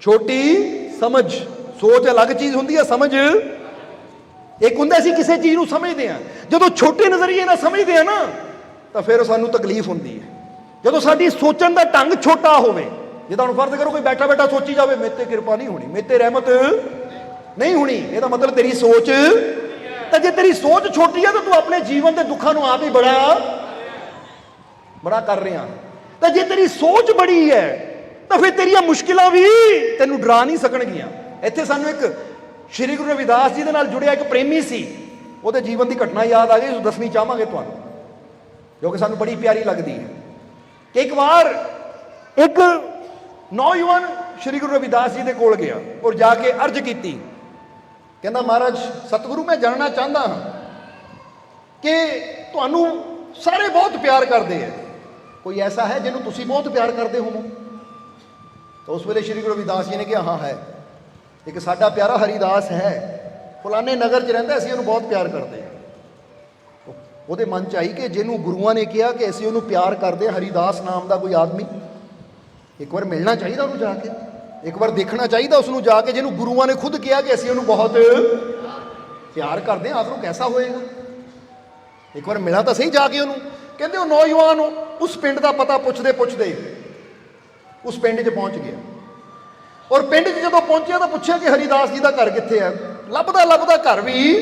ਛੋਟੀ ਸਮਝ, ਸੋਚ ਅਲੱਗ ਚੀਜ਼ ਹੁੰਦੀ ਹੈ, ਸਮਝ। ਇੱਕ ਹੁੰਦਾ ਅਸੀਂ ਕਿਸੇ ਚੀਜ਼ ਨੂੰ ਸਮਝਦੇ ਆ ਜਦੋਂ ਛੋਟੇ ਨਜ਼ਰੀਏ ਨਾਲ ਸਮਝਦੇ ਆ ਨਾ, ਤਾਂ ਫਿਰ ਸਾਨੂੰ ਤਕਲੀਫ ਹੁੰਦੀ ਹੈ। ਜਦੋਂ ਸਾਡੀ ਸੋਚਣ ਦਾ ਢੰਗ ਛੋਟਾ ਹੋਵੇ, ਜਿੱਦਾਂ ਹੁਣ ਫਰਜ਼ ਕਰੋ ਕੋਈ ਬੈਠਾ ਬੈਠਾ ਸੋਚੀ ਜਾਵੇ, ਮੇਰੇ ਤੇ ਕਿਰਪਾ ਨਹੀਂ ਹੋਣੀ, ਮੇਰੇ ਰਹਿਮਤ ਨਹੀਂ ਹੋਣੀ, ਇਹਦਾ ਮਤਲਬ ਤੇਰੀ ਸੋਚ ਤਾਂ ਜੇ ਤੇਰੀ ਸੋਚ ਛੋਟੀ ਆ, ਤਾਂ ਤੂੰ ਆਪਣੇ ਜੀਵਨ ਦੇ ਦੁੱਖਾਂ ਨੂੰ ਆਪ ਹੀ ਬੜਾ ਬੜਾ ਕਰ ਰਿਹਾ। ਤਾਂ ਜੇ ਤੇਰੀ ਸੋਚ ਬੜੀ ਹੈ ਤਾਂ ਫਿਰ ਤੇਰੀਆਂ ਮੁਸ਼ਕਿਲਾਂ ਵੀ ਤੈਨੂੰ ਡਰਾ ਨਹੀਂ ਸਕਣਗੀਆਂ। ਇੱਥੇ ਸਾਨੂੰ ਇੱਕ ਸ਼੍ਰੀ ਗੁਰੂ ਰਵਿਦਾਸ ਜੀ ਦੇ ਨਾਲ ਜੁੜਿਆ ਇੱਕ ਪ੍ਰੇਮੀ ਸੀ। ਉਹਦੇ ਜੀਵਨ ਦੀ ਘਟਨਾ ਯਾਦ ਆ ਗਈ ਉਹ ਦੱਸਣੀ ਚਾਹਾਂਗੇ ਤੁਹਾਨੂੰ, ਜੋ ਕਿ ਸਾਨੂੰ ਬੜੀ ਪਿਆਰੀ ਲੱਗਦੀ ਹੈ। ਕਿ ਇੱਕ ਵਾਰ ਇੱਕ ਨੌਜਵਾਨ ਸ਼੍ਰੀ ਗੁਰੂ ਰਵਿਦਾਸ ਜੀ ਦੇ ਕੋਲ ਗਿਆ ਔਰ ਜਾ ਕੇ ਅਰਜ਼ ਕੀਤੀ। ਕਹਿੰਦਾ, ਮਹਾਰਾਜ, ਸਤਿਗੁਰੂ, ਮੈਂ ਜਾਣਨਾ ਚਾਹੁੰਦਾ ਹਾਂ ਕਿ ਤੁਹਾਨੂੰ ਸਾਰੇ ਬਹੁਤ ਪਿਆਰ ਕਰਦੇ ਆ। ਕੋਈ ਐਸਾ ਹੈ ਜਿਹਨੂੰ ਤੁਸੀਂ ਬਹੁਤ ਪਿਆਰ ਕਰਦੇ ਹੋਵੋ? ਤਾਂ ਉਸ ਵੇਲੇ ਸ਼੍ਰੀ ਗੁਰੂ ਰਵਿਦਾਸ ਜੀ ਨੇ ਕਿਹਾ ਹਾਂ ਹੈ। ਇੱਕ ਸਾਡਾ ਪਿਆਰਾ ਹਰੀਦਾਸ ਹੈ। ਫਲਾਣੇ ਨਗਰ 'ਚ ਰਹਿੰਦਾ ਅਸੀਂ ਉਹਨੂੰ ਬਹੁਤ ਪਿਆਰ ਕਰਦੇ ਹਾਂ। ਉਹਦੇ ਮਨ 'ਚ ਆਈ ਕਿ ਜਿਹਨੂੰ ਗੁਰੂਆਂ ਨੇ ਕਿਹਾ ਕਿ ਅਸੀਂ ਉਹਨੂੰ ਪਿਆਰ ਕਰਦੇ ਹਾਂ, ਹਰੀਦਾਸ ਨਾਮ ਦਾ ਕੋਈ ਆਦਮੀ। ਇੱਕ ਵਾਰ ਮਿਲਣਾ ਚਾਹੀਦਾ ਉਹਨੂੰ ਜਾ ਕੇ। ਇੱਕ ਵਾਰ ਦੇਖਣਾ ਚਾਹੀਦਾ ਉਸ ਨੂੰ ਜਾ ਕੇ ਜਿਹਨੂੰ ਗੁਰੂਆਂ ਨੇ ਖੁਦ ਕਿਹਾ ਕਿ ਅਸੀਂ ਉਹਨੂੰ ਬਹੁਤ ਪਿਆਰ ਕਰਦੇ ਹਾਂ ਆਖਰ ਉਹ ਕੈਸਾ ਹੋਏਗਾ? ਇੱਕ ਵਾਰ ਮਿਲਾਂ ਤਾਂ ਸਹੀ ਜਾ ਕੇ ਉਹਨੂੰ। ਕਹਿੰਦੇ ਉਹ ਨੌਜਵਾਨ ਉਸ ਪਿੰਡ ਦਾ ਪਤਾ ਪੁੱਛਦੇ ਪੁੱਛਦੇ ਉਸ ਪਿੰਡ 'ਚ ਪਹੁੰਚ ਗਿਆ। ਔਰ ਪਿੰਡ 'ਚ ਜਦੋਂ ਪਹੁੰਚਿਆ ਤਾਂ ਪੁੱਛਿਆ ਕਿ ਹਰੀਦਾਸ ਜੀ ਦਾ ਘਰ ਕਿੱਥੇ ਹੈ ਲੱਭਦਾ ਲੱਭਦਾ ਘਰ ਵੀ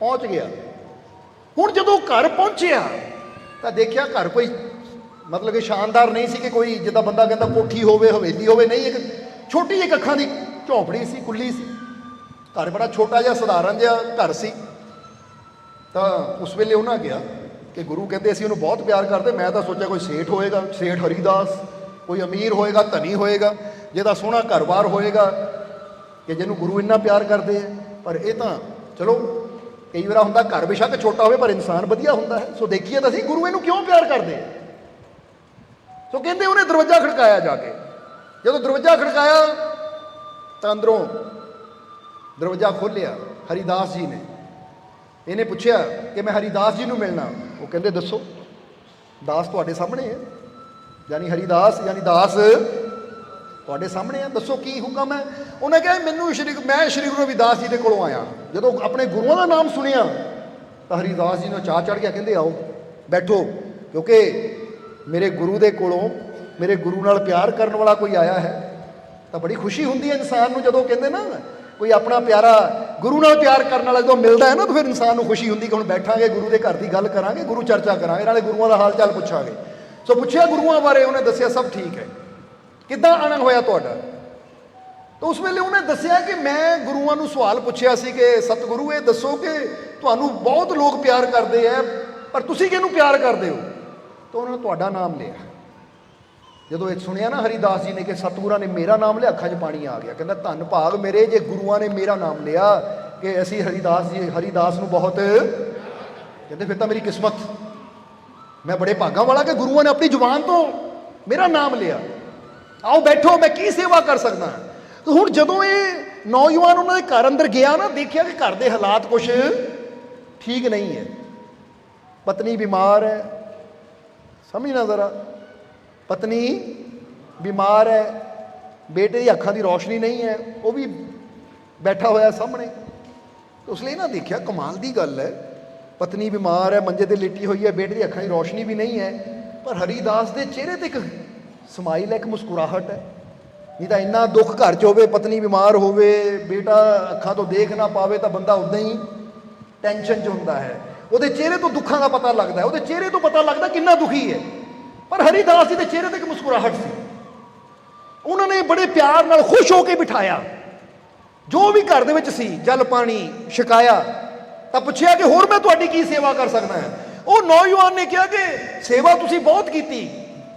ਪਹੁੰਚ ਗਿਆ। ਹੁਣ ਜਦੋਂ ਘਰ ਪਹੁੰਚਿਆ ਤਾਂ ਦੇਖਿਆ ਘਰ ਕੋਈ ਮਤਲਬ ਕਿ ਸ਼ਾਨਦਾਰ ਨਹੀਂ ਸੀ ਕਿ ਕੋਈ ਜਿੱਦਾਂ ਬੰਦਾ ਕਹਿੰਦਾ ਕੋਠੀ ਹੋਵੇ, ਹਵੇਲੀ ਹੋਵੇ, ਨਹੀਂ, ਇੱਕ ਛੋਟੀ ਜਿਹੀ ਅੱਖਾਂ ਦੀ ਝੌਂਪੜੀ ਸੀ, ਕੁੱਲੀ ਸੀ। ਘਰ ਬੜਾ ਛੋਟਾ ਜਿਹਾ, ਸਧਾਰਨ ਜਿਹਾ ਘਰ ਸੀ। ਤਾਂ ਉਸ ਵੇਲੇ ਉਹਨਾਂ ਗਿਆ ਕਿ ਗੁਰੂ ਕਹਿੰਦੇ ਅਸੀਂ ਉਹਨੂੰ ਬਹੁਤ ਪਿਆਰ ਕਰਦੇ, ਮੈਂ ਤਾਂ ਸੋਚਿਆ ਕੋਈ ਸੇਠ ਹੋਏਗਾ, ਸੇਠ ਹਰੀਦਾਸ ਕੋਈ ਅਮੀਰ ਹੋਏਗਾ, ਧਨੀ ਹੋਏਗਾ, ਜਿਹਦਾ ਸੋਹਣਾ ਘਰ-ਬਾਰ ਹੋਏਗਾ, ਕਿ ਜਿਹਨੂੰ ਗੁਰੂ ਇੰਨਾ ਪਿਆਰ ਕਰਦੇ ਆ। ਪਰ ਇਹ ਤਾਂ, ਚਲੋ, ਕਈ ਵਾਰ ਹੁੰਦਾ ਘਰ ਬੇਸ਼ੱਕ ਛੋਟਾ ਹੋਵੇ, ਪਰ ਇਨਸਾਨ ਵਧੀਆ ਹੁੰਦਾ ਹੈ। ਸੋ ਦੇਖੀਏ ਤਾਂ ਅਸੀਂ ਗੁਰੂ ਇਹਨੂੰ ਕਿਉਂ ਪਿਆਰ ਕਰਦੇ ਆ? ਸੋ ਕਹਿੰਦੇ ਉਹਨੇ ਦਰਵਾਜ਼ਾ ਖੜਕਾਇਆ ਜਾ ਕੇ। ਜਦੋਂ ਦਰਵਾਜ਼ਾ ਖੜਕਾਇਆ, ਤਾਂ ਅੰਦਰੋਂ ਦਰਵਾਜ਼ਾ ਖੋਲ੍ਹਿਆ, ਹਰੀਦਾਸ ਜੀ ਨੇ। ਇਹਨੇ ਪੁੱਛਿਆ ਕਿ ਮੈਂ ਹਰੀਦਾਸ ਜੀ ਨੂੰ ਮਿਲਣਾ। ਉਹ ਕਹਿੰਦੇ, ਦੱਸੋ, ਦਾਸ ਤੁਹਾਡੇ ਸਾਹਮਣੇ ਹੈ। ਯਾਨੀ ਹਰੀਦਾਸ, ਯਾਨੀ ਦਾਸ ਤੁਹਾਡੇ ਸਾਹਮਣੇ ਆ, ਦੱਸੋ ਕੀ ਹੁਕਮ ਹੈ? ਉਹਨੇ ਕਿਹਾ, ਮੈਨੂੰ ਸ਼੍ਰੀ ਮੈਂ ਸ਼੍ਰੀ ਗੁਰੂ ਰਵਿਦਾਸ ਜੀ ਦੇ ਕੋਲੋਂ ਆਇਆ। ਜਦੋਂ ਆਪਣੇ ਗੁਰੂਆਂ ਦਾ ਨਾਮ ਸੁਣਿਆ, ਤਾਂ ਹਰੀਦਾਸ ਜੀ ਨੂੰ ਚਾਹ ਚੜ ਗਿਆ, ਕਹਿੰਦੇ, ਆਓ, ਬੈਠੋ, ਕਿਉਂਕਿ ਮੇਰੇ ਗੁਰੂ ਦੇ ਕੋਲੋਂ, ਮੇਰੇ ਗੁਰੂ ਨਾਲ ਪਿਆਰ ਕਰਨ ਵਾਲਾ ਕੋਈ ਆਇਆ ਹੈ। ਤਾਂ ਬੜੀ ਖੁਸ਼ੀ ਹੁੰਦੀ ਹੈ ਇਨਸਾਨ ਨੂੰ ਜਦੋਂ ਕਹਿੰਦੇ ਨਾ, ਕੋਈ ਆਪਣਾ ਪਿਆਰਾ ਗੁਰੂ ਨਾਲ ਪਿਆਰ ਕਰਨ ਵਾਲਾ ਜਦੋਂ ਮਿਲਦਾ ਹੈ ਨਾ, ਤਾਂ ਫਿਰ ਇਨਸਾਨ ਨੂੰ ਖੁਸ਼ੀ ਹੁੰਦੀ ਕਿ ਹੁਣ ਬੈਠਾਂਗੇ, ਗੁਰੂ ਦੇ ਘਰ ਦੀ ਗੱਲ ਕਰਾਂਗੇ, ਗੁਰੂ ਚਰਚਾ ਕਰਾਂਗੇ, ਨਾਲੇ ਗੁਰੂਆਂ ਦਾ ਹਾਲ ਚਾਲ ਪੁੱਛਾਂਗੇ। ਸੋ ਪੁੱਛਿਆ ਗੁਰੂਆਂ ਬਾਰੇ, ਉਹਨੇ ਦੱਸਿਆ ਸਭ ਠੀਕ ਹੈ। ਕਿੱਦਾਂ ਆਣਾ ਹੋਇਆ ਤੁਹਾਡਾ? ਤਾਂ ਉਸ ਵੇਲੇ ਉਹਨੇ ਦੱਸਿਆ ਕਿ ਮੈਂ ਗੁਰੂਆਂ ਨੂੰ ਸਵਾਲ ਪੁੱਛਿਆ ਸੀ ਕਿ, ਸਤਿਗੁਰੂ, ਇਹ ਦੱਸੋ ਕਿ ਤੁਹਾਨੂੰ ਬਹੁਤ ਲੋਕ ਪਿਆਰ ਕਰਦੇ ਆ ਪਰ ਤੁਸੀਂ ਕਿਹਨੂੰ ਪਿਆਰ ਕਰਦੇ ਹੋ? ਤਾਂ ਉਹਨਾਂ ਨੇ ਤੁਹਾਡਾ ਨਾਮ ਲਿਆ। ਜਦੋਂ ਇਹ ਸੁਣਿਆ ਨਾ ਹਰੀਦਾਸ ਜੀ ਨੇ ਕਿ ਸਤਿਗੁਰਾਂ ਨੇ ਮੇਰਾ ਨਾਮ ਲਿਆ, ਅੱਖਾਂ 'ਚ ਪਾਣੀ ਆ ਗਿਆ। ਕਹਿੰਦਾ, ਧੰਨ ਭਾਗ ਮੇਰੇ, ਜੇ ਗੁਰੂਆਂ ਨੇ ਮੇਰਾ ਨਾਮ ਲਿਆ, ਕਿ ਅਸੀਂ ਹਰੀਦਾਸ ਜੀ, ਹਰੀਦਾਸ ਨੂੰ ਬਹੁਤ ਕਹਿੰਦੇ, ਫਿਰ ਤਾਂ ਮੇਰੀ ਕਿਸਮਤ ਮੈਂ ਬੜੇ ਭਾਗਾਂ ਵਾਲਾ ਕਿ ਗੁਰੂਆਂ ਨੇ ਆਪਣੀ ਜ਼ੁਬਾਨ ਤੋਂ ਮੇਰਾ ਨਾਮ ਲਿਆ। ਆਓ ਬੈਠੋ, ਮੈਂ ਕੀ ਸੇਵਾ ਕਰ ਸਕਦਾ ਤੇ ਹੁਣ ਜਦੋਂ ਇਹ ਨੌਜਵਾਨ ਉਹਨਾਂ ਦੇ ਘਰ ਅੰਦਰ ਗਿਆ ਨਾ, ਦੇਖਿਆ ਕਿ ਘਰ ਦੇ ਹਾਲਾਤ ਕੁਝ ਠੀਕ ਨਹੀਂ ਹੈ। ਪਤਨੀ ਬਿਮਾਰ ਹੈ। ਸਮਝਣਾ ਜ਼ਰਾ। ਪਤਨੀ ਬਿਮਾਰ ਹੈ। ਬੇਟੇ ਦੀ ਅੱਖਾਂ ਦੀ ਰੋਸ਼ਨੀ ਨਹੀਂ ਹੈ। ਉਹ ਵੀ ਬੈਠਾ ਹੋਇਆ ਸਾਹਮਣੇ। ਉਸ ਲਈ ਨਾ ਦੇਖਿਆ ਕਮਾਲ ਦੀ ਗੱਲ ਹੈ। ਪਤਨੀ ਬਿਮਾਰ ਹੈ, ਮੰਜੇ ਤੇ ਲੇਟੀ ਹੋਈ ਹੈ, ਬੇਟੇ ਦੀ ਅੱਖਾਂ ਦੀ ਰੋਸ਼ਨੀ ਵੀ ਨਹੀਂ ਹੈ, ਪਰ ਹਰੀਦਾਸ ਦੇ ਚਿਹਰੇ ਤੇ ਇੱਕ ਸਮਾਈਲ ਹੈ, ਇੱਕ ਮੁਸਕਰਾਹਟ ਹੈ। ਨਹੀਂ ਤਾਂ ਇੰਨਾ ਦੁੱਖ ਘਰ 'ਚ ਹੋਵੇ, ਪਤਨੀ ਬਿਮਾਰ ਹੋਵੇ, ਬੇਟਾ ਅੱਖਾਂ ਤੋਂ ਦੇਖ ਨਾ ਪਾਵੇ, ਤਾਂ ਬੰਦਾ ਉਦਾਂ ਹੀ ਟੈਨਸ਼ਨ 'ਚ ਹੁੰਦਾ ਹੈ। ਉਹਦੇ ਚਿਹਰੇ ਤੋਂ ਦੁੱਖਾਂ ਦਾ ਪਤਾ ਲੱਗਦਾ ਉਹਦੇ ਚਿਹਰੇ ਤੋਂ ਪਤਾ ਲੱਗਦਾ ਕਿੰਨਾ ਦੁਖੀ ਹੈ। ਪਰ ਹਰੀਦਾਸ ਜੀ ਦੇ ਚਿਹਰੇ ਤੇ ਇੱਕ ਮੁਸਕਰਾਹਟ ਸੀ। ਉਹਨਾਂ ਨੇ ਬੜੇ ਪਿਆਰ ਨਾਲ ਖੁਸ਼ ਹੋ ਕੇ ਬਿਠਾਇਆ। ਜੋ ਵੀ ਘਰ ਦੇ ਵਿੱਚ ਸੀ, ਜਲ ਪਾਣੀ, ਛਕਾਇਆ ਤਾਂ ਪੁੱਛਿਆ ਕਿ ਹੋਰ ਮੈਂ ਤੁਹਾਡੀ ਕੀ ਸੇਵਾ ਕਰ ਸਕਦਾ ਹਾਂ? ਉਹ ਨੌਜਵਾਨ ਨੇ ਕਿਹਾ ਕਿ ਸੇਵਾ ਤੁਸੀਂ ਬਹੁਤ ਕੀਤੀ।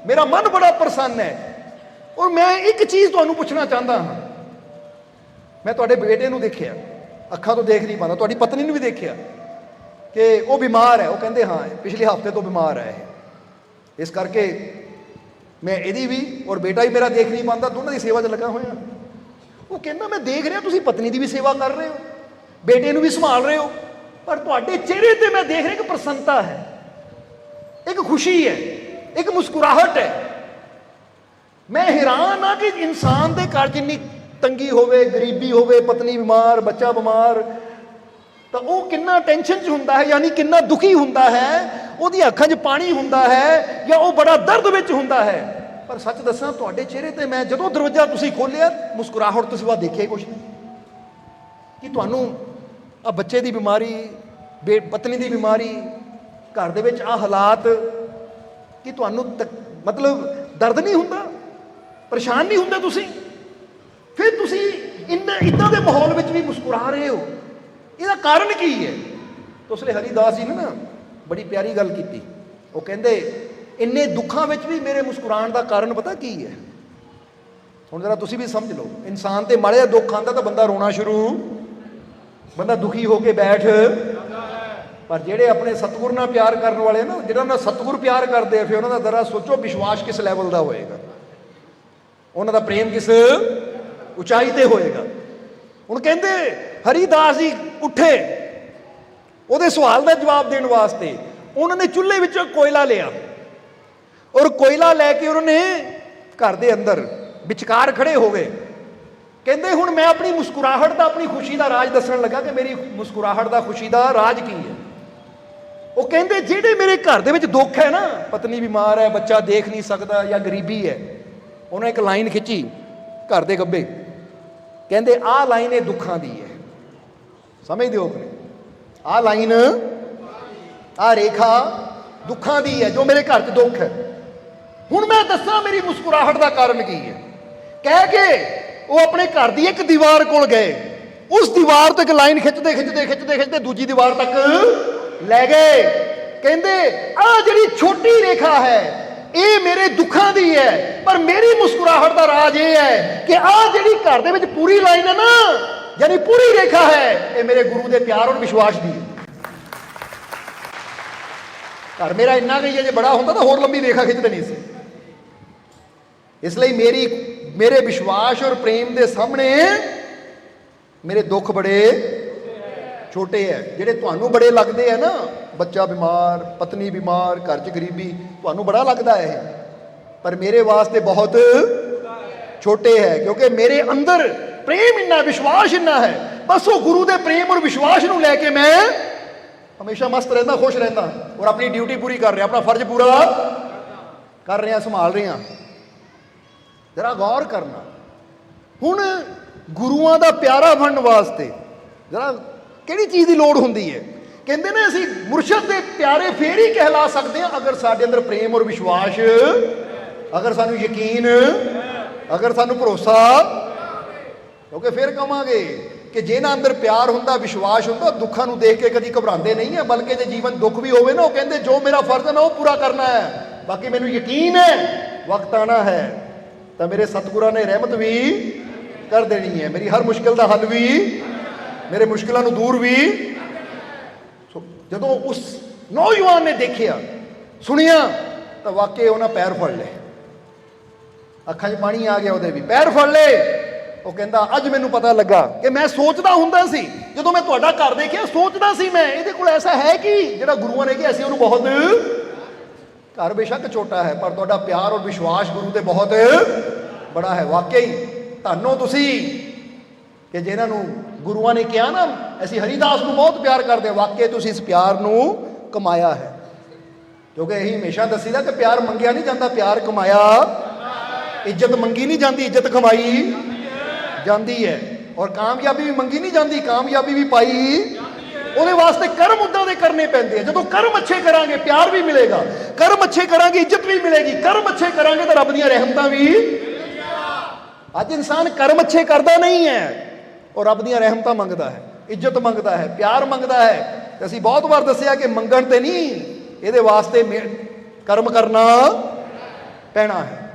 ਮੇਰਾ ਮਨ ਬੜਾ ਪ੍ਰਸੰਨ ਹੈ। ਔਰ ਮੈਂ ਇੱਕ ਚੀਜ਼ ਤੁਹਾਨੂੰ ਪੁੱਛਣਾ ਚਾਹੁੰਦਾ ਹਾਂ। ਮੈਂ ਤੁਹਾਡੇ ਬੇਟੇ ਨੂੰ ਦੇਖਿਆ। ਅੱਖਾਂ ਤੋਂ ਦੇਖ ਨਹੀਂ ਪਾਉਂਦਾ। ਤੁਹਾਡੀ ਪਤਨੀ ਨੂੰ ਵੀ ਦੇਖਿਆ ਕਿ ਉਹ ਬਿਮਾਰ ਹੈ। ਉਹ ਕਹਿੰਦੇ, ਹਾਂ, ਪਿਛਲੇ ਹਫ਼ਤੇ ਤੋਂ ਬਿਮਾਰ ਹੈ ਇਹ। ਇਸ ਕਰਕੇ ਮੈਂ ਇਹਦੀ ਵੀ ਔਰ ਬੇਟਾ ਵੀ ਮੇਰਾ ਦੇਖ ਨਹੀਂ ਪਾਉਂਦਾ। ਦੋਨਾਂ ਦੀ ਸੇਵਾ 'ਚ ਲੱਗਾ ਹੋਇਆ। ਉਹ ਕਹਿੰਦਾ, ਮੈਂ ਦੇਖ ਰਿਹਾ, ਤੁਸੀਂ ਪਤਨੀ ਦੀ ਵੀ ਸੇਵਾ ਕਰ ਰਹੇ ਹੋ। ਬੇਟੇ ਨੂੰ ਵੀ ਸੰਭਾਲ ਰਹੇ ਹੋ। ਪਰ ਤੁਹਾਡੇ ਚਿਹਰੇ ਤੇ ਮੈਂ ਦੇਖ ਰਿਹਾ ਕਿ ਪ੍ਰਸੰਨਤਾ ਹੈ। ਇੱਕ ਖੁਸ਼ੀ ਹੈ, ਇੱਕ ਮੁਸਕਰਾਹਟ ਹੈ। ਮੈਂ ਹੈਰਾਨ ਆ ਕਿ ਇਨਸਾਨ ਦੇ ਘਰ ਜਿੰਨੀ ਤੰਗੀ ਹੋਵੇ, ਗਰੀਬੀ ਹੋਵੇ, ਪਤਨੀ ਬਿਮਾਰ, ਬੱਚਾ ਬਿਮਾਰ, ਤਾਂ ਉਹ ਕਿੰਨਾ ਟੈਨਸ਼ਨ 'ਚ ਹੁੰਦਾ ਹੈ, ਯਾਨੀ ਕਿੰਨਾ ਦੁਖੀ ਹੁੰਦਾ ਹੈ ਉਹਦੀ ਅੱਖਾਂ 'ਚ ਪਾਣੀ ਹੁੰਦਾ ਹੈ ਜਾਂ ਉਹ ਬੜਾ ਦਰਦ ਵਿੱਚ ਹੁੰਦਾ ਹੈ। ਪਰ ਸੱਚ ਦੱਸਾਂ, ਤੁਹਾਡੇ ਚਿਹਰੇ ਤੇ ਮੈਂ ਜਦੋਂ ਦਰਵਾਜ਼ਾ ਤੁਸੀਂ ਖੋਲ੍ਹਿਆ, ਮੁਸਕਰਾਹਟ ਤੁਸੀਂ ਵਾ ਦੇਖਿਆ ਕੁਛ ਨਹੀਂ। ਕਿ ਤੁਹਾਨੂੰ ਆ ਬੱਚੇ ਦੀ ਬਿਮਾਰੀ, ਬੇ ਪਤਨੀ ਦੀ ਬਿਮਾਰੀ, ਘਰ ਦੇ ਵਿੱਚ ਆ ਹਾਲਾਤ ਕਿ ਤੁਹਾਨੂੰ ਤਕ- ਮਤਲਬ ਦਰਦ ਨਹੀਂ ਹੁੰਦਾ? ਪਰੇਸ਼ਾਨ ਨਹੀਂ ਹੁੰਦੇ ਤੁਸੀਂ? ਫਿਰ ਤੁਸੀਂ ਇੰਨਾ, ਇਦਾਂ ਦੇ ਮਾਹੌਲ ਵਿੱਚ ਵੀ ਮੁਸਕਰਾ ਰਹੇ ਹੋ। ਇਹਦਾ ਕਾਰਨ ਕੀ ਹੈ? ਤਾਂ ਉਸ ਹਰੀਦਾਸ ਜੀ ਨੇ ਨਾ ਬੜੀ ਪਿਆਰੀ ਗੱਲ ਕੀਤੀ। ਉਹ ਕਹਿੰਦੇ, ਇੰਨੇ ਦੁੱਖਾਂ ਵਿੱਚ ਵੀ ਮੇਰੇ ਮੁਸਕਰਾਉਣ ਦਾ ਕਾਰਨ ਪਤਾ ਕੀ ਹੈ? ਹੁਣ ਜਰਾ ਤੁਸੀਂ ਵੀ ਸਮਝ ਲਓ। ਇਨਸਾਨ ਤੇ ਮਾੜੇ ਦੁੱਖ ਆਉਂਦਾ ਤਾਂ ਬੰਦਾ ਰੋਣਾ ਸ਼ੁਰੂ ਬੰਦਾ ਦੁਖੀ ਹੋ ਕੇ ਬੈਠ। ਪਰ ਜਿਹੜੇ ਆਪਣੇ ਸਤਿਗੁਰ ਨਾਲ ਪਿਆਰ ਕਰਨ ਵਾਲੇ ਨਾ ਜਿਹੜਾ ਨਾਲ ਸਤਿਗੁਰ ਪਿਆਰ ਕਰਦੇ ਆ, ਫਿਰ ਉਹਨਾਂ ਦਾ ਜ਼ਰਾ ਸੋਚੋ ਵਿਸ਼ਵਾਸ ਕਿਸ ਲੈਵਲ ਦਾ ਹੋਏਗਾ। ਉਹਨਾਂ ਦਾ ਪ੍ਰੇਮ ਕਿਸ ਉਚਾਈ ਤੇ ਹੋਏਗਾ। ਹੁਣ ਕਹਿੰਦੇ, ਹਰੀਦਾਸ ਜੀ ਉੱਠੇ। ਉਹਦੇ ਸਵਾਲ ਦਾ ਜਵਾਬ ਦੇਣ ਵਾਸਤੇ ਉਹਨਾਂ ਨੇ ਚੁੱਲ੍ਹੇ ਵਿੱਚੋਂ ਕੋਇਲਾ ਲਿਆ। ਔਰ ਕੋਇਲਾ ਲੈ ਕੇ ਉਹਨਾਂ ਨੇ ਘਰ ਦੇ ਅੰਦਰ ਵਿਚਕਾਰ ਖੜੇ ਹੋ ਗਏ। ਕਹਿੰਦੇ ਹੁਣ ਮੈਂ ਆਪਣੀ ਮੁਸਕੁਰਾਹਟ ਦਾ, ਆਪਣੀ ਖੁਸ਼ੀ ਦਾ ਰਾਜ ਦੱਸਣ ਲੱਗਾ ਕਿ ਮੇਰੀ ਮੁਸਕੁਰਾਹਟ ਦਾ, ਖੁਸ਼ੀ ਦਾ ਰਾਜ ਕੀ ਹੈ? ਉਹ ਕਹਿੰਦੇ ਜਿਹੜੇ ਮੇਰੇ ਘਰ ਦੇ ਵਿੱਚ ਦੁੱਖ ਹੈ ਨਾ, ਪਤਨੀ ਬਿਮਾਰ ਹੈ, ਬੱਚਾ ਦੇਖ ਨਹੀਂ ਸਕਦਾ ਜਾਂ ਗਰੀਬੀ ਹੈ, ਉਹਨੇ ਇੱਕ ਲਾਈਨ ਖਿੱਚੀ ਘਰ ਦੇ ਗੱਬੇ। ਕਹਿੰਦੇ ਆਹ ਲਾਈਨ ਇਹ ਦੁੱਖਾਂ ਦੀ ਹੈ। ਸਮਝਦੇ ਹੋ ਕਿ ਨਹੀਂ ਆਹ ਲਾਈਨ, ਆਹ ਰੇਖਾ ਦੁੱਖਾਂ ਦੀ ਹੈ, ਜੋ ਮੇਰੇ ਘਰ 'ਚ ਦੁੱਖ ਹੈ। ਹੁਣ ਮੈਂ ਦੱਸਾਂ ਮੇਰੀ ਮੁਸਕੁਰਾਹਟ ਦਾ ਕਾਰਨ ਕੀ ਹੈ। ਕਹਿ ਕੇ ਉਹ ਆਪਣੇ ਘਰ ਦੀ ਇੱਕ ਦੀਵਾਰ ਕੋਲ ਗਏ। ਉਸ ਦੀਵਾਰ ਤੋਂ ਇੱਕ ਲਾਈਨ ਖਿੱਚਦੇ ਖਿੱਚਦੇ ਖਿੱਚਦੇ ਖਿੱਚਦੇ ਦੂਜੀ ਦੀਵਾਰ ਤੱਕ ਲੈ ਗਏ। ਕਹਿੰਦੇ ਆਹ ਜਿਹੜੀ ਛੋਟੀ ਰੇਖਾ ਹੈ, ਇਹ ਮੇਰੇ ਦੁੱਖਾਂ ਦੀ ਹੈ, ਪਰ ਮੇਰੀ ਮੁਸਕਰਾਹਟ ਦਾ ਰਾਜ ਇਹ ਹੈ ਕਿ ਆਹ ਜਿਹੜੀ ਘਰ ਦੇ ਵਿੱਚ ਪੂਰੀ ਲਾਈਨ ਹੈ ਨਾ, ਯਾਨੀ ਪੂਰੀ ਰੇਖਾ ਹੈ, ਇਹ ਮੇਰੇ ਗੁਰੂ ਦੇ ਪਿਆਰ ਔਰ ਵਿਸ਼ਵਾਸ ਦੀ ਹੈ। ਘਰ ਮੇਰਾ ਇੰਨਾ ਗਈ ਜੇ ਬੜਾ ਹੁੰਦਾ ਤਾਂ ਹੋਰ ਲੰਬੀ ਰੇਖਾ ਖਿੱਚਦੇ ਨਹੀਂ ਸੀ। ਇਸ ਲਈ ਮੇਰੀ ਮੇਰੇ ਵਿਸ਼ਵਾਸ ਔਰ ਪ੍ਰੇਮ ਦੇ ਸਾਹਮਣੇ ਮੇਰੇ ਦੁੱਖ ਬੜੇ ਛੋਟੇ ਹੈ ਜਿਹੜੇ ਤੁਹਾਨੂੰ ਬੜੇ ਲੱਗਦੇ ਆ ਨਾ। ਬੱਚਾ ਬਿਮਾਰ, ਪਤਨੀ ਬਿਮਾਰ, ਘਰ 'ਚ ਗਰੀਬੀ, ਤੁਹਾਨੂੰ ਬੜਾ ਲੱਗਦਾ ਹੈ ਇਹ। ਪਰ ਮੇਰੇ ਵਾਸਤੇ ਬਹੁਤ ਛੋਟੇ ਹੈ ਕਿਉਂਕਿ ਮੇਰੇ ਅੰਦਰ ਪ੍ਰੇਮ ਇੰਨਾ, ਵਿਸ਼ਵਾਸ ਇੰਨਾ ਹੈ। ਬਸ ਉਹ ਗੁਰੂ ਦੇ ਪ੍ਰੇਮ ਔਰ ਵਿਸ਼ਵਾਸ ਨੂੰ ਲੈ ਕੇ ਮੈਂ ਹਮੇਸ਼ਾ ਮਸਤ ਰਹਿੰਦਾ, ਖੁਸ਼ ਰਹਿੰਦਾ। ਔਰ ਆਪਣੀ ਡਿਊਟੀ ਪੂਰੀ ਕਰ ਰਿਹਾ, ਆਪਣਾ ਫਰਜ਼ ਪੂਰਾ ਕਰ ਰਿਹਾ, ਸੰਭਾਲ ਰਿਹਾ। ਜਰਾ ਗੌਰ ਕਰਨਾ। ਹੁਣ ਗੁਰੂਆਂ ਦਾ ਪਿਆਰਾ ਬਣਨ ਵਾਸਤੇ ਜਰਾ ਕਿਹੜੀ ਚੀਜ਼ ਦੀ ਲੋੜ ਹੁੰਦੀ ਹੈ? ਕਹਿੰਦੇ ਨੇ ਅਸੀਂ ਮੁਰਸ਼ਦ ਦੇ ਪਿਆਰੇ ਫੇਰ ਹੀ ਕਹਿਲਾ ਸਕਦੇ ਹਾਂ, ਅਗਰ ਸਾਡੇ ਅੰਦਰ ਪ੍ਰੇਮ ਔਰ ਵਿਸ਼ਵਾਸ, ਅਗਰ ਸਾਨੂੰ ਯਕੀਨ, ਅਗਰ ਸਾਨੂੰ ਭਰੋਸਾ। ਕਿਉਂਕਿ ਫਿਰ ਕਵਾਂਗੇ ਕਿ ਜਿਹਨਾਂ ਅੰਦਰ ਪਿਆਰ ਹੁੰਦਾ, ਵਿਸ਼ਵਾਸ ਹੁੰਦਾ ਦੁੱਖਾਂ ਨੂੰ ਦੇਖ ਕੇ ਕਦੀ ਘਬਰਾਉਂਦੇ ਨਹੀਂ ਹੈ ਬਲਕਿ ਜੇ ਜੀਵਨ ਦੁੱਖ ਵੀ ਹੋਵੇ ਨਾ, ਉਹ ਕਹਿੰਦੇ ਜੋ ਮੇਰਾ ਫਰਜ਼ ਹੈ ਮੈਂ ਉਹ ਪੂਰਾ ਕਰਨਾ ਹੈ। ਬਾਕੀ ਮੈਨੂੰ ਯਕੀਨ ਹੈ, ਵਕਤ ਆਣਾ ਹੈ। ਤਾਂ ਮੇਰੇ ਸਤਿਗੁਰਾਂ ਨੇ ਰਹਿਮਤ ਵੀ ਕਰ ਦੇਣੀ ਹੈ। ਮੇਰੀ ਹਰ ਮੁਸ਼ਕਿਲ ਦਾ ਹੱਲ ਵੀ, ਮੇਰੇ ਮੁਸ਼ਕਿਲਾਂ ਨੂੰ ਦੂਰ ਵੀ। ਜਦੋਂ ਉਸ ਨੌਜਵਾਨ ਨੇ ਦੇਖਿਆ, ਸੁਣਿਆ, ਤਾਂ ਵਾਕਈ ਉਹਨਾਂ ਪੈਰ ਫੜ ਲਏ। ਅੱਖਾਂ 'ਚ ਪਾਣੀ ਆ ਗਿਆ ਉਹਦੇ ਵੀ। ਪੈਰ ਫੜ ਲਏ। ਉਹ ਕਹਿੰਦਾ, ਅੱਜ ਮੈਨੂੰ ਪਤਾ ਲੱਗਾ ਕਿ ਮੈਂ ਸੋਚਦਾ ਹੁੰਦਾ ਸੀ, ਜਦੋਂ ਮੈਂ ਤੁਹਾਡਾ ਘਰ ਦੇਖਿਆ, ਸੋਚਦਾ ਸੀ ਮੈਂ, ਇਹਦੇ ਕੋਲ ਐਸਾ ਹੈ ਕਿ? ਜਿਹੜਾ ਗੁਰੂਆਂ ਨੇ ਕਿ ਅਸੀਂ ਉਹਨੂੰ ਬਹੁਤ ਘਰ ਬੇਸ਼ੱਕ ਛੋਟਾ ਹੈ, ਪਰ ਤੁਹਾਡਾ ਪਿਆਰ ਔਰ ਵਿਸ਼ਵਾਸ ਗੁਰੂ ਤੇ ਬਹੁਤ ਬੜਾ ਹੈ। ਵਾਕਈ ਧੰਨੋ ਤੁਸੀਂ ਕਿ ਜਿਹਨਾਂ ਨੂੰ ਗੁਰੂਆਂ ਨੇ ਕਿਹਾ ਨਾ, ਅਸੀਂ ਹਰੀਦਾਸ ਨੂੰ ਬਹੁਤ ਪਿਆਰ ਕਰਦੇ ਹਾਂ, ਵਾਕਈ ਤੁਸੀਂ ਇਸ ਪਿਆਰ ਨੂੰ ਕਮਾਇਆ ਹੈ। ਕਿਉਂਕਿ ਇਹੀ ਹਮੇਸ਼ਾ ਦੱਸੀਦਾ ਕਿ ਪਿਆਰ ਮੰਗਿਆ ਨਹੀਂ ਜਾਂਦਾ, ਪਿਆਰ ਕਮਾਇਆ, ਇੱਜ਼ਤ ਮੰਗੀ ਨਹੀਂ ਜਾਂਦੀ, ਇੱਜ਼ਤ ਕਮਾਈ ਜਾਂਦੀ ਹੈ। ਔਰ ਕਾਮਯਾਬੀ ਵੀ ਮੰਗੀ ਨਹੀਂ ਜਾਂਦੀ, ਕਾਮਯਾਬੀ ਵੀ ਪਾਈ ਉਹਦੇ ਵਾਸਤੇ ਕਰਮ ਉਦਾਂ ਦੇ ਕਰਨੇ ਪੈਂਦੇ ਆ। ਜਦੋਂ ਕਰਮ ਅੱਛੇ ਕਰਾਂਗੇ, ਪਿਆਰ ਵੀ ਮਿਲੇਗਾ। ਕਰਮ ਅੱਛੇ ਕਰਾਂਗੇ, ਇੱਜ਼ਤ ਵੀ ਮਿਲੇਗੀ। ਕਰਮ ਅੱਛੇ ਕਰਾਂਗੇ ਤਾਂ ਰੱਬ ਦੀਆਂ ਰਹਿਮਤਾਂ ਵੀ ਅੱਜ ਇਨਸਾਨ ਕਰਮ ਅੱਛੇ ਕਰਦਾ ਨਹੀਂ ਹੈ, ਉਹ ਰੱਬ ਦੀਆਂ ਰਹਿਮਤਾਂ ਮੰਗਦਾ ਹੈ, ਇੱਜ਼ਤ ਮੰਗਦਾ ਹੈ, ਪਿਆਰ ਮੰਗਦਾ ਹੈ। ਤੇ ਅਸੀਂ ਬਹੁਤ ਵਾਰ ਦੱਸਿਆ ਕਿ ਮੰਗਣ ਤੇ ਨਹੀਂ, ਇਹਦੇ ਵਾਸਤੇ ਮਿਹ- ਕਰਮ ਕਰਨਾ ਪੈਣਾ ਹੈ।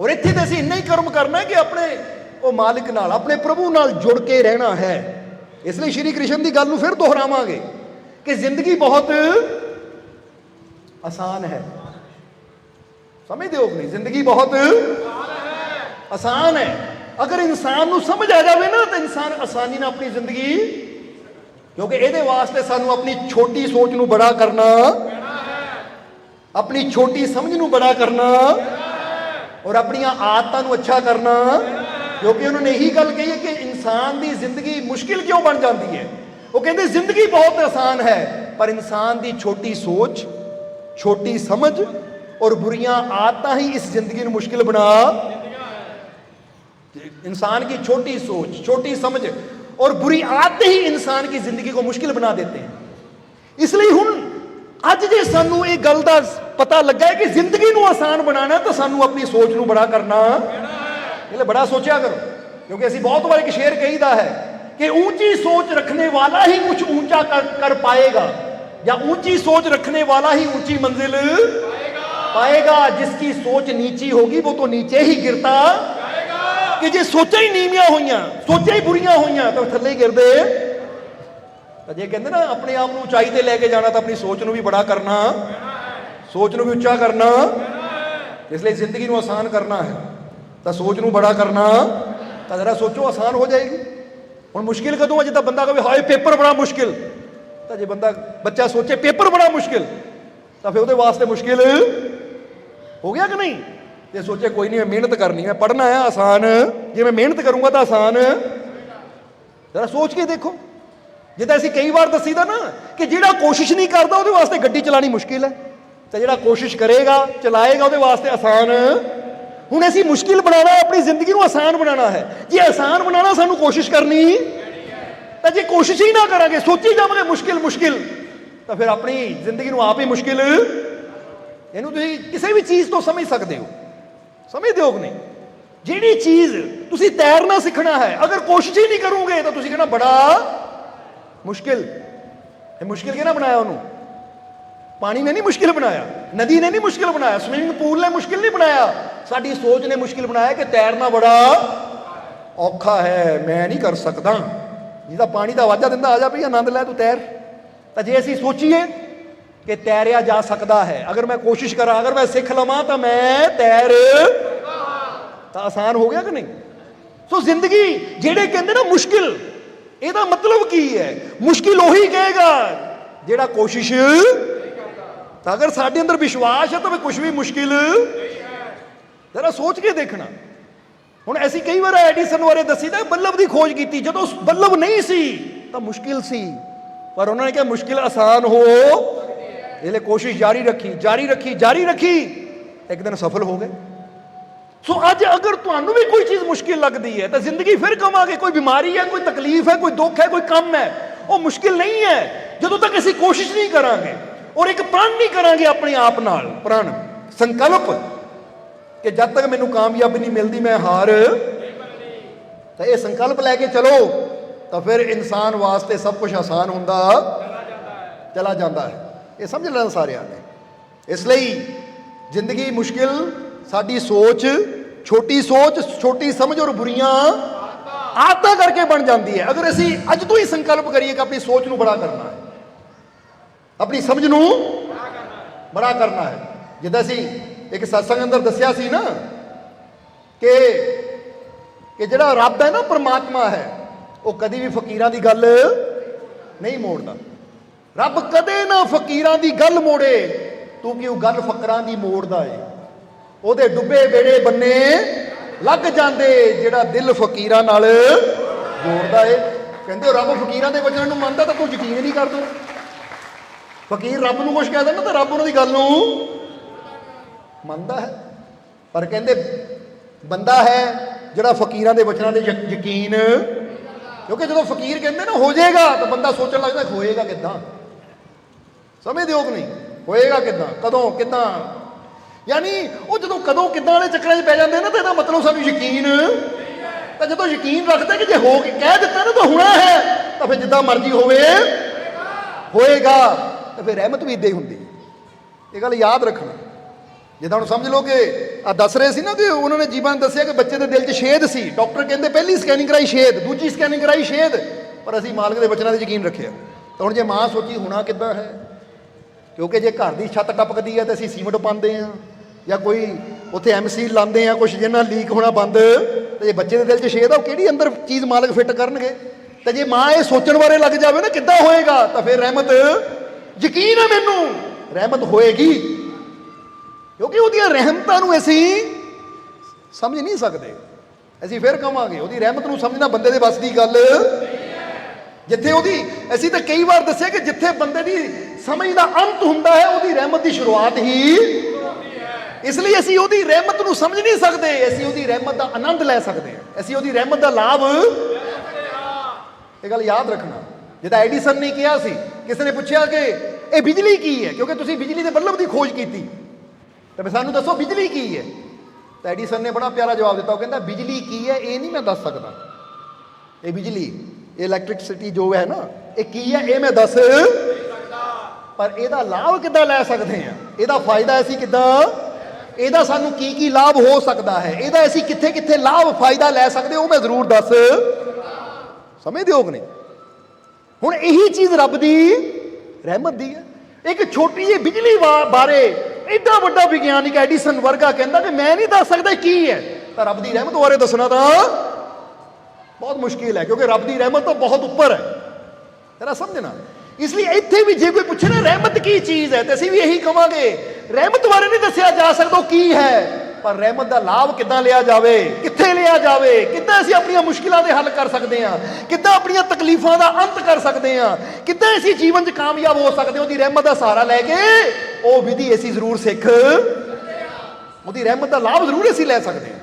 ਔਰ ਇੱਥੇ ਤੇ ਅਸੀਂ ਇੰਨਾ ਹੀ ਕਰਮ ਕਰਨਾ ਕਿ ਆਪਣੇ ਉਹ ਮਾਲਿਕ ਨਾਲ, ਆਪਣੇ ਪ੍ਰਭੂ ਨਾਲ ਜੁੜ ਕੇ ਰਹਿਣਾ ਹੈ। ਇਸ ਲਈ ਸ਼੍ਰੀ ਕ੍ਰਿਸ਼ਨ ਦੀ ਗੱਲ ਨੂੰ ਫਿਰ ਦੁਹਰਾਵਾਂਗੇ ਕਿ ਜ਼ਿੰਦਗੀ ਬਹੁਤ ਆਸਾਨ ਹੈ। ਸਮਝਦੇ ਹੋ ਕਿ ਨਹੀਂ ਜ਼ਿੰਦਗੀ ਬਹੁਤ ਆਸਾਨ ਹੈ। ਅਗਰ ਇਨਸਾਨ ਨੂੰ ਸਮਝ ਆ ਜਾਵੇ ਨਾ, ਤਾਂ ਇਨਸਾਨ ਆਸਾਨੀ ਨਾਲ ਆਪਣੀ ਜ਼ਿੰਦਗੀ, ਕਿਉਂਕਿ ਇਹਦੇ ਵਾਸਤੇ ਸਾਨੂੰ ਆਪਣੀ ਛੋਟੀ ਸੋਚ ਨੂੰ ਬੜਾ ਕਰਨਾ, ਆਪਣੀ ਛੋਟੀ ਸਮਝ ਨੂੰ ਬੜਾ ਕਰਨਾ ਔਰ ਆਪਣੀਆਂ ਆਦਤਾਂ ਨੂੰ ਅੱਛਾ ਕਰਨਾ ਕਿਉਂਕਿ ਉਹਨਾਂ ਨੇ ਇਹੀ ਗੱਲ ਕਹੀ ਹੈ ਕਿ ਇਨਸਾਨ ਦੀ ਜ਼ਿੰਦਗੀ ਮੁਸ਼ਕਿਲ ਕਿਉਂ ਬਣ ਜਾਂਦੀ ਹੈ ਉਹ ਕਹਿੰਦੇ ਜ਼ਿੰਦਗੀ ਬਹੁਤ ਆਸਾਨ ਹੈ ਪਰ ਇਨਸਾਨ ਦੀ ਛੋਟੀ ਸੋਚ ਛੋਟੀ ਸਮਝ ਔਰ ਬੁਰੀਆਂ ਆਦਤਾਂ ਹੀ ਇਸ ਜ਼ਿੰਦਗੀ ਨੂੰ ਮੁਸ਼ਕਿਲ ਬਣਾ इंसान की छोटी सोच छोटी समझ और बुरी आदतें ही इंसान की ਜ਼ਿੰਦਗੀ को ਮੁਸ਼ਕਿਲ ਬਣਾ ਦੇਤੇ हैं ਇਸ ਲਈ ਹੁਣ ਅੱਜ ਜੇ ਸਾਨੂੰ ਇਹ ਗੱਲ ਦਾ ਪਤਾ ਲੱਗਾ ਹੈ ਕਿ ਜ਼ਿੰਦਗੀ ਨੂੰ ਆਸਾਨ ਬਣਾਉਣਾ ਤਾਂ ਸਾਨੂੰ ਆਪਣੀ ਸੋਚ ਨੂੰ ਬੜਾ ਕਰਨਾ ਇਹ ਲਈ ਬੜਾ ਸੋਚਿਆ ਕਰੋ ਕਿਉਂਕਿ ਅਸੀਂ ਬਹੁਤ ਵਾਰ ਇੱਕ ਸ਼ੇਰ ਕਹੀਦਾ ਹੈ ਕਿ ऊंची सोच रखने वाला ही कुछ ऊंचा कर, कर पाएगा या ऊंची सोच रखने वाला ही ऊंची मंजिल पाएगा जिसकी सोच नीची होगी वो तो नीचे ही गिरता ਕਿ ਜੇ ਸੋਚਾਂ ਹੀ ਨੀਵੀਆਂ ਹੋਈਆਂ ਸੋਚਾਂ ਹੀ ਬੁਰੀਆਂ ਹੋਈਆਂ ਤਾਂ ਥੱਲੇ ਹੀ ਗਿਰਦੇ ਤਾਂ ਜੇ ਕਹਿੰਦੇ ਨਾ ਆਪਣੇ ਆਪ ਨੂੰ ਉਚਾਈ ਤੇ ਲੈ ਕੇ ਜਾਣਾ ਤਾਂ ਆਪਣੀ ਸੋਚ ਨੂੰ ਵੀ ਬੜਾ ਕਰਨਾ ਸੋਚ ਨੂੰ ਵੀ ਉੱਚਾ ਕਰਨਾ ਇਸ ਲਈ ਜ਼ਿੰਦਗੀ ਨੂੰ ਆਸਾਨ ਕਰਨਾ ਹੈ ਤਾਂ ਸੋਚ ਨੂੰ ਬੜਾ ਕਰਨਾ। ਤਾਂ ਜਰਾ ਸੋਚੋ, ਆਸਾਨ ਹੋ ਜਾਏਗੀ। ਹੁਣ ਮੁਸ਼ਕਿਲ ਕਦੋਂ ਹੈ ਜਿੱਦਾਂ ਬੰਦਾ ਕਹੇ ਹਾਏ, ਪੇਪਰ ਬੜਾ ਮੁਸ਼ਕਿਲ। ਤਾਂ ਜੇ ਬੰਦਾ, ਬੱਚਾ ਸੋਚੇ, ਪੇਪਰ ਬੜਾ ਮੁਸ਼ਕਿਲ। ਤਾਂ ਫਿਰ ਉਹਦੇ ਵਾਸਤੇ ਮੁਸ਼ਕਿਲ ਹੋ ਗਿਆ ਕਿ ਨਹੀਂ? ਜੇ ਸੋਚੇ, ਕੋਈ ਨਹੀਂ, ਮੈਂ ਮਿਹਨਤ ਕਰਨੀ ਹੈ, ਪੜ੍ਹਨਾ ਹੈ, ਆਸਾਨ। ਜੇ ਮੈਂ ਮਿਹਨਤ ਕਰੂੰਗਾ ਤਾਂ ਆਸਾਨ। ਜਰਾ ਸੋਚ ਕੇ ਦੇਖੋ। ਜਿੱਦਾਂ ਅਸੀਂ ਕਈ ਵਾਰ ਦੱਸੀਦਾ ਨਾ ਕਿ ਜਿਹੜਾ ਕੋਸ਼ਿਸ਼ ਨਹੀਂ ਕਰਦਾ, ਉਹਦੇ ਵਾਸਤੇ ਗੱਡੀ ਚਲਾਣੀ ਮੁਸ਼ਕਿਲ ਹੈ। ਤੇ ਜਿਹੜਾ ਕੋਸ਼ਿਸ਼ ਕਰੇਗਾ, ਚਲਾਏਗਾ, ਉਹਦੇ ਵਾਸਤੇ ਆਸਾਨ। ਹੁਣ ਅਸੀਂ ਮੁਸ਼ਕਿਲ ਬਣਾਉਣਾ ਆਪਣੀ ਜ਼ਿੰਦਗੀ ਨੂੰ ਆਸਾਨ ਬਣਾਉਣਾ ਹੈ। ਜੇ ਆਸਾਨ ਬਣਾਉਣਾ, ਸਾਨੂੰ ਕੋਸ਼ਿਸ਼ ਕਰਨੀ। ਤਾਂ ਜੇ ਕੋਸ਼ਿਸ਼ ਹੀ ਨਾ ਕਰਾਂਗੇ, ਸੋਚੀ ਜਾਵਾਂਗੇ ਮੁਸ਼ਕਿਲ ਮੁਸ਼ਕਿਲ, ਤਾਂ ਫਿਰ ਆਪਣੀ ਜ਼ਿੰਦਗੀ ਨੂੰ ਆਪ ਹੀ ਮੁਸ਼ਕਿਲ। ਇਹਨੂੰ ਤੁਸੀਂ ਕਿਸੇ ਵੀ ਚੀਜ਼ ਤੋਂ ਸਮਝ ਸਕਦੇ ਹੋ। ਸਮਝਦੇ ਹੋ ਕਿ ਨਹੀਂ? ਜਿਹੜੀ ਚੀਜ਼ ਤੁਸੀਂ ਤੈਰਨਾ ਸਿੱਖਣਾ ਹੈ, ਅਗਰ ਕੋਸ਼ਿਸ਼ ਹੀ ਨਹੀਂ ਕਰੋਗੇ, ਤਾਂ ਤੁਸੀਂ ਕਹਿਣਾ, ਬੜਾ ਮੁਸ਼ਕਿਲ। ਇਹ ਮੁਸ਼ਕਿਲ ਕਿਹਨੇ ਬਣਾਇਆ ਉਹਨੂੰ? ਪਾਣੀ ਨੇ ਨਹੀਂ ਮੁਸ਼ਕਿਲ ਬਣਾਇਆ, ਨਦੀ ਨੇ ਨਹੀਂ ਮੁਸ਼ਕਿਲ ਬਣਾਇਆ ਸਵਿਮਿੰਗ ਪੂਲ ਨੇ ਮੁਸ਼ਕਿਲ ਨਹੀਂ ਬਣਾਇਆ। ਸਾਡੀ ਸੋਚ ਨੇ ਮੁਸ਼ਕਿਲ ਬਣਾਇਆ ਕਿ ਤੈਰਨਾ ਬੜਾ ਔਖਾ ਹੈ, ਮੈਂ ਨਹੀਂ ਕਰ ਸਕਦਾ। ਜਿਹਦਾ ਪਾਣੀ ਦਾ ਵਾਜਾ ਦਿੰਦਾ, ਆ ਜਾ ਭਈ, ਆਨੰਦ ਲੈ, ਤੂੰ ਤੈਰ। ਤਾਂ ਜੇ ਅਸੀਂ ਸੋਚੀਏ ਕਿ ਤੈਰਿਆ ਜਾ ਸਕਦਾ ਹੈ, ਅਗਰ ਮੈਂ ਕੋਸ਼ਿਸ਼ ਕਰਾਂ, ਅਗਰ ਮੈਂ ਸਿੱਖ ਲਵਾਂ, ਤਾਂ ਮੈਂ ਤੈਰ। ਤਾਂ ਆਸਾਨ ਹੋ ਗਿਆ ਕਿ ਨਹੀਂ? ਸੋ ਜ਼ਿੰਦਗੀ, ਜਿਹੜੇ ਕਹਿੰਦੇ ਨਾ ਮੁਸ਼ਕਿਲ, ਇਹਦਾ ਮਤਲਬ ਕੀ ਹੈ? ਮੁਸ਼ਕਿਲ ਉਹੀ ਕਹੇਗਾ ਜਿਹੜਾ ਕੋਸ਼ਿਸ਼ ਤਾਂ ਅਗਰ ਸਾਡੇ ਅੰਦਰ ਵਿਸ਼ਵਾਸ ਹੈ ਤਾਂ ਵੀ ਕੁਝ ਵੀ ਮੁਸ਼ਕਿਲ ਜ਼ਰਾ ਸੋਚ ਕੇ ਦੇਖਣਾ। ਹੁਣ ਅਸੀਂ ਕਈ ਵਾਰ ਐਡੀਸਨ ਬਾਰੇ ਦੱਸੀਦਾ ਬੱਲਬ ਦੀ ਖੋਜ ਕੀਤੀ। ਜਦੋਂ ਬੱਲਬ ਨਹੀਂ ਸੀ ਤਾਂ ਮੁਸ਼ਕਿਲ ਸੀ। ਪਰ ਉਹਨਾਂ ਨੇ ਕਿਹਾ ਮੁਸ਼ਕਿਲ ਆਸਾਨ ਹੋ। ਇਹ ਲਈ ਕੋਸ਼ਿਸ਼ ਜਾਰੀ ਰੱਖੀ ਜਾਰੀ ਰੱਖੀ ਜਾਰੀ ਰੱਖੀ। ਇੱਕ ਦਿਨ ਸਫਲ ਹੋ ਗਏ। ਸੋ ਅੱਜ ਅਗਰ ਤੁਹਾਨੂੰ ਵੀ ਕੋਈ ਚੀਜ਼ ਮੁਸ਼ਕਿਲ ਲੱਗਦੀ ਹੈ ਤਾਂ ਜ਼ਿੰਦਗੀ ਫਿਰ ਕਵਾਂਗੇ, ਕੋਈ ਬਿਮਾਰੀ ਹੈ, ਕੋਈ ਤਕਲੀਫ ਹੈ, ਕੋਈ ਦੁੱਖ ਹੈ, ਕੋਈ ਕੰਮ ਹੈ, ਉਹ ਮੁਸ਼ਕਿਲ ਨਹੀਂ ਹੈ। ਜਦੋਂ ਤੱਕ ਅਸੀਂ ਕੋਸ਼ਿਸ਼ ਨਹੀਂ ਕਰਾਂਗੇ ਔਰ ਇੱਕ ਪ੍ਰਣ ਨਹੀਂ ਕਰਾਂਗੇ ਆਪਣੇ ਆਪ ਨਾਲ। ਪ੍ਰਣ, ਸੰਕਲਪ ਕਿ ਜਦ ਤੱਕ ਮੈਨੂੰ ਕਾਮਯਾਬੀ ਨਹੀਂ ਮਿਲਦੀ, ਮੈਂ ਹਾਰ। ਤਾਂ ਇਹ ਸੰਕਲਪ ਲੈ ਕੇ ਚਲੋ, ਤਾਂ ਫਿਰ ਇਨਸਾਨ ਵਾਸਤੇ ਸਭ ਕੁਝ ਆਸਾਨ ਹੁੰਦਾ। ਚਲਾ ਜਾਂਦਾ ਹੈ। ਇਹ ਸਮਝ ਲੈਣਾ ਸਾਰਿਆਂ ਨੇ। ਇਸ ਲਈ ਜ਼ਿੰਦਗੀ ਮੁਸ਼ਕਿਲ, ਸਾਡੀ ਸੋਚ, ਛੋਟੀ ਸੋਚ, ਛੋਟੀ ਸਮਝ ਔਰ ਬੁਰੀਆਂ ਆਦਤਾਂ ਕਰਕੇ ਬਣ ਜਾਂਦੀ ਹੈ। ਅਗਰ ਅਸੀਂ ਅੱਜ ਤੋਂ ਹੀ ਸੰਕਲਪ ਕਰੀਏ ਕਿ ਆਪਣੀ ਸੋਚ ਨੂੰ ਬੜਾ ਕਰਨਾ ਹੈ। ਆਪਣੀ ਸਮਝ ਨੂੰ ਬੜਾ ਕਰਨਾ ਹੈ। ਜਿੱਦਾਂ ਅਸੀਂ ਇੱਕ ਸਤਸੰਗ ਅੰਦਰ ਦੱਸਿਆ ਸੀ ਨਾ ਕਿ ਕਿ ਜਿਹੜਾ ਰੱਬ ਹੈ ਨਾ ਪਰਮਾਤਮਾ ਹੈ, ਉਹ ਕਦੀ ਵੀ ਫਕੀਰਾਂ ਦੀ ਗੱਲ ਨਹੀਂ ਮੋੜਦਾ। ਰੱਬ ਕਦੇ ਨਾ ਫਕੀਰਾਂ ਦੀ ਗੱਲ ਮੋੜੇ, ਤੂੰ ਕਿ ਉਹ ਗੱਲ ਫਕਰਾਂ ਦੀ ਮੋੜਦਾ ਏ? ਉਹਦੇ ਡੁੱਬੇ ਬੇੜੇ ਬੰਨੇ ਲੱਗ ਜਾਂਦੇ, ਜਿਹੜਾ ਦਿਲ ਫਕੀਰਾਂ ਨਾਲ ਜੋੜਦਾ ਏ। ਕਹਿੰਦੇ ਉਹ ਰੱਬ ਫਕੀਰਾਂ ਦੇ ਵਚਨਾਂ ਨੂੰ ਮੰਨਦਾ ਤਾਂ ਤੂੰ ਯਕੀਨ ਹੀ ਨਹੀਂ ਕਰਦਾ। ਫਕੀਰ ਰੱਬ ਨੂੰ ਕੁਝ ਕਹਿ ਦਿੰਦਾ ਤਾਂ ਰੱਬ ਉਹਨਾਂ ਦੀ ਗੱਲ ਨੂੰ ਮੰਨਦਾ ਹੈ। ਪਰ ਕਹਿੰਦੇ ਬੰਦਾ ਹੈ ਜਿਹੜਾ ਫਕੀਰਾਂ ਦੇ ਵਚਨਾਂ ਦੇ ਯਕੀਨ, ਕਿਉਂਕਿ ਜਦੋਂ ਫਕੀਰ ਕਹਿੰਦੇ ਨਾ ਹੋ ਜਾਏਗਾ ਤਾਂ ਬੰਦਾ ਸੋਚਣ ਲੱਗਦਾ ਹੋਏਗਾ ਕਿੱਦਾਂ? ਸਮਝਦੇ ਹੋ ਕਿ ਨਹੀਂ? ਹੋਏਗਾ ਕਿੱਦਾਂ? ਕਦੋਂ? ਕਿੱਦਾਂ? ਯਾਨੀ ਉਹ ਜਦੋਂ ਕਦੋਂ ਕਿੱਦਾਂ ਵਾਲੇ ਚੱਕਰਾਂ 'ਚ ਪੈ ਜਾਂਦੇ ਨਾ ਤਾਂ ਇਹਦਾ ਮਤਲਬ ਸਾਨੂੰ ਯਕੀਨ ਤਾਂ ਜਦੋਂ ਯਕੀਨ ਰੱਖਦੇ ਕਿ ਜੇ ਹੋ ਕੇ ਕਹਿ ਦਿੱਤਾ ਨਾ ਤਾਂ ਹੋਣਾ ਹੈ, ਤਾਂ ਫਿਰ ਜਿੱਦਾਂ ਮਰਜ਼ੀ ਹੋਵੇ, ਹੋਏਗਾ। ਤਾਂ ਫਿਰ ਰਹਿਮਤ ਵੀ ਇਦਾਂ ਹੀ ਹੁੰਦੀ ਹੈ। ਇਹ ਗੱਲ ਯਾਦ ਰੱਖਣਾ। ਜਿੱਦਾਂ ਹੁਣ ਸਮਝ ਲਓ ਕਿ ਆ ਦੱਸ ਰਹੇ ਸੀ ਨਾ ਕਿ ਉਹਨਾਂ ਨੇ ਜੀਵਨ ਦੱਸਿਆ ਕਿ ਬੱਚੇ ਦੇ ਦਿਲ 'ਚ ਛੇਦ ਸੀ। ਡਾਕਟਰ ਕਹਿੰਦੇ ਪਹਿਲੀ ਸਕੈਨਿੰਗ ਕਰਾਈ ਛੇਦ, ਦੂਜੀ ਸਕੈਨਿੰਗ ਕਰਾਈ ਛੇਦ, ਪਰ ਅਸੀਂ ਮਾਲਕ ਦੇ ਬਚਨਾਂ ਤੇ ਯਕੀਨ ਰੱਖਿਆ। ਤਾਂ ਹੁਣ ਜੇ ਮਾਂ ਸੋਚੀ ਹੋਣਾ ਕਿੱਦਾਂ ਹੈ? ਕਿਉਂਕਿ ਜੇ ਘਰ ਦੀ ਛੱਤ ਟਪਕਦੀ ਹੈ ਤੇ ਅਸੀਂ ਸੀਮਟ ਪਾਉਂਦੇ ਆ ਜਾਂ ਕੋਈ ਉੱਥੇ ਐਮਸੀ ਲਾਉਂਦੇ ਆ ਕੁਝ ਜਿਹਨਾਂ ਲੀਕ ਹੋਣਾ ਬੰਦ, ਤੇ ਜੇ ਬੱਚੇ ਦੇ ਦਿਲ 'ਚ ਛੇਦ ਆ, ਉਹ ਕਿਹੜੀ ਅੰਦਰ ਚੀਜ਼ ਮਾਲਕ ਫਿੱਟ ਕਰਨਗੇ? ਤੇ ਜੇ ਮਾਂ ਇਹ ਸੋਚਣ ਬਾਰੇ ਲੱਗ ਜਾਵੇ ਨਾ ਕਿੱਦਾਂ ਹੋਏਗਾ, ਤਾਂ ਫਿਰ ਰਹਿਮਤ ਯਕੀਨ ਹੈ ਮੈਨੂੰ? ਰਹਿਮਤ ਹੋਏਗੀ। ਕਿਉਂਕਿ ਉਹਦੀਆਂ ਰਹਿਮਤਾਂ ਨੂੰ ਅਸੀਂ ਸਮਝ ਨਹੀਂ ਸਕਦੇ। ਅਸੀਂ ਫਿਰ ਕਵਾਂਗੇ, ਉਹਦੀ ਰਹਿਮਤ ਨੂੰ ਸਮਝਣਾ ਬੰਦੇ ਦੇ ਵੱਸ ਦੀ ਗੱਲ। ਜਿੱਥੇ ਉਹਦੀ, ਅਸੀਂ ਤਾਂ ਕਈ ਵਾਰ ਦੱਸਿਆ ਕਿ ਜਿੱਥੇ ਬੰਦੇ ਦੀ ਸਮਝ ਦਾ ਅੰਤ ਹੁੰਦਾ ਹੈ, ਉਹਦੀ ਰਹਿਮਤ ਦੀ ਸ਼ੁਰੂਆਤ ਹੀ। ਇਸ ਲਈ ਅਸੀਂ ਉਹਦੀ ਰਹਿਮਤ ਨੂੰ ਸਮਝ ਨਹੀਂ ਸਕਦੇ, ਅਸੀਂ ਉਹਦੀ ਰਹਿਮਤ ਦਾ ਆਨੰਦ ਲੈ ਸਕਦੇ ਹਾਂ। ਅਸੀਂ ਉਹਦੀ ਰਹਿਮਤ ਦਾ ਲਾਭ ਇਹ ਗੱਲ ਯਾਦ ਰੱਖਣਾ। ਜਿਹਦਾ ਐਡੀਸਨ ਨੇ ਕਿਹਾ ਸੀ ਕਿਸੇ ਨੇ ਪੁੱਛਿਆ ਕਿ ਇਹ ਬਿਜਲੀ ਕੀ ਹੈ? ਕਿਉਂਕਿ ਤੁਸੀਂ ਬਿਜਲੀ ਦੇ ਬੱਲਬ ਦੀ ਖੋਜ ਕੀਤੀ। ਤਾਂ ਫਿਰ ਸਾਨੂੰ ਦੱਸੋ ਬਿਜਲੀ ਕੀ ਹੈ? ਤਾਂ ਐਡੀਸਨ ਨੇ ਬੜਾ ਪਿਆਰਾ ਜਵਾਬ ਦਿੱਤਾ। ਉਹ ਕਹਿੰਦਾ, ਬਿਜਲੀ ਕੀ ਹੈ? ਇਹ ਨਹੀਂ ਮੈਂ ਦੱਸ ਸਕਦਾ। ਇਹ ਬਿਜਲੀ, ਇਹ ਇਲੈਕਟ੍ਰਿਸਿਟੀ ਜੋ ਹੈ ਨਾ, ਇਹ ਕੀ ਹੈ? ਇਹ ਮੈਂ ਦੱਸ ਪਰ ਇਹਦਾ ਲਾਭ ਕਿੱਦਾਂ ਲੈ ਸਕਦੇ ਆ ਇਹਦਾ ਫਾਇਦਾ ਅਸੀਂ ਕਿੱਦਾਂ? ਇਹਦਾ ਸਾਨੂੰ ਕੀ ਕੀ ਲਾਭ ਹੋ ਸਕਦਾ ਹੈ? ਇਹਦਾ ਅਸੀਂ ਕਿੱਥੇ ਕਿੱਥੇ ਲਾਭ, ਫਾਇਦਾ ਲੈ ਸਕਦੇ ਉਹ ਮੈਂ ਜ਼ਰੂਰ ਦੱਸ। ਸਮਝਦੇ ਹੋ ਨੇ। ਹੁਣ ਇਹੀ ਚੀਜ਼ ਰੱਬ ਦੀ ਰਹਿਮਤ ਦੀ ਹੈ। ਇੱਕ ਛੋਟੀ ਜਿਹੀ ਬਿਜਲੀ ਵਾ- ਬਾਰੇ ਐਡਾ ਵੱਡਾ ਵਿਗਿਆਨਿਕ ਐਡੀਸਨ ਵਰਗਾ ਕਹਿੰਦਾ ਕਿ ਮੈਂ ਨਹੀਂ ਦੱਸ ਸਕਦਾ ਕੀ ਹੈ। ਤਾਂ ਰੱਬ ਦੀ ਰਹਿਮਤ ਬਾਰੇ ਦੱਸਣਾ ਤਾਂ ਬਹੁਤ ਮੁਸ਼ਕਿਲ ਹੈ, ਕਿਉਂਕਿ ਰੱਬ ਦੀ ਰਹਿਮਤ ਤਾਂ ਬਹੁਤ ਉੱਪਰ ਹੈ। ਤੇਰਾ ਸਮਝਣਾ ਇਸ ਲਈ ਇੱਥੇ ਵੀ ਜੇ ਕੋਈ ਪੁੱਛੇ ਨਾ, ਰਹਿਮਤ ਕੀ ਚੀਜ਼ ਹੈ, ਤੇ ਅਸੀਂ ਵੀ ਇਹੀ ਕਵਾਂਗੇ, ਰਹਿਮਤ ਬਾਰੇ ਨਹੀਂ ਦੱਸਿਆ ਜਾ ਸਕਦਾ ਕੀ ਹੈ। ਪਰ ਰਹਿਮਤ ਦਾ ਲਾਭ ਕਿੱਦਾਂ ਲਿਆ ਜਾਵੇ? ਕਿੱਥੇ ਲਿਆ ਜਾਵੇ? ਕਿੱਦਾਂ ਅਸੀਂ ਆਪਣੀਆਂ ਮੁਸ਼ਕਿਲਾਂ ਦੇ ਹੱਲ ਕਰ ਸਕਦੇ ਹਾਂ? ਕਿੱਦਾਂ ਆਪਣੀਆਂ ਤਕਲੀਫਾਂ ਦਾ ਅੰਤ ਕਰ ਸਕਦੇ ਹਾਂ? ਕਿੱਦਾਂ ਅਸੀਂ ਜੀਵਨ 'ਚ ਕਾਮਯਾਬ ਹੋ ਸਕਦੇ ਹਾਂ? ਉਹਦੀ ਰਹਿਮਤ ਦਾ ਸਹਾਰਾ ਲੈ ਕੇ ਉਹ ਵਿਧੀ ਅਸੀਂ ਜ਼ਰੂਰ ਸਿੱਖ। ਉਹਦੀ ਰਹਿਮਤ ਦਾ ਲਾਭ ਜ਼ਰੂਰ ਅਸੀਂ ਲੈ ਸਕਦੇ ਹਾਂ।